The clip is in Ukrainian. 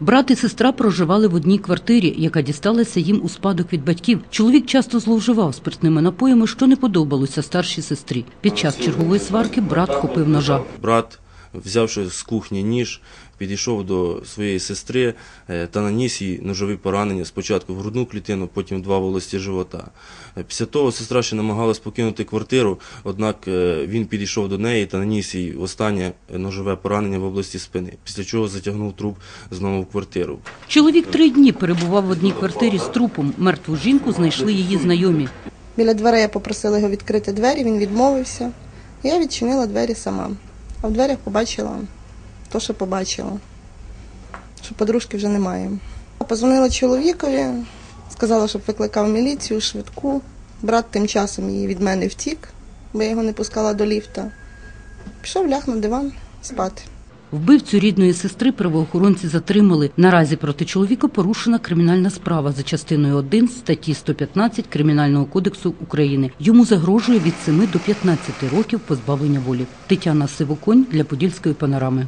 Брат і сестра проживали в одній квартирі, яка дісталася їм у спадок від батьків. Чоловік часто зловживав спиртними напоями, що не подобалося старшій сестрі. Під час чергової сварки брат хопив ножа. Брат, взявши з кухні ніж, підійшов до своєї сестри е, та наніс їй ножові поранення спочатку в грудну клітину, потім два в області живота. Е, Після того сестра ще намагалась покинути квартиру, однак е, він підійшов до неї та наніс їй останнє ножове поранення в області спини, після чого затягнув труп знову в квартиру. Чоловік три дні перебував в одній квартирі з трупом. Мертву жінку знайшли її знайомі. Біля дверей я попросила його відкрити двері, він відмовився. Я відчинила двері сама. А в дверях побачила то, що побачила, що подружки вже немає. Позвонила чоловікові, сказала, щоб викликав міліцію, швидку. Брат тим часом її від мене втік, бо я його не пускала до ліфта. Пішов ляг на диван спати. Вбивцю рідної сестри правоохоронці затримали. Наразі проти чоловіка порушена кримінальна справа за частиною 1 статті 115 Кримінального кодексу України. Йому загрожує від 7 до 15 років позбавлення волі. Тетяна Сивоконь для Подільської панорами.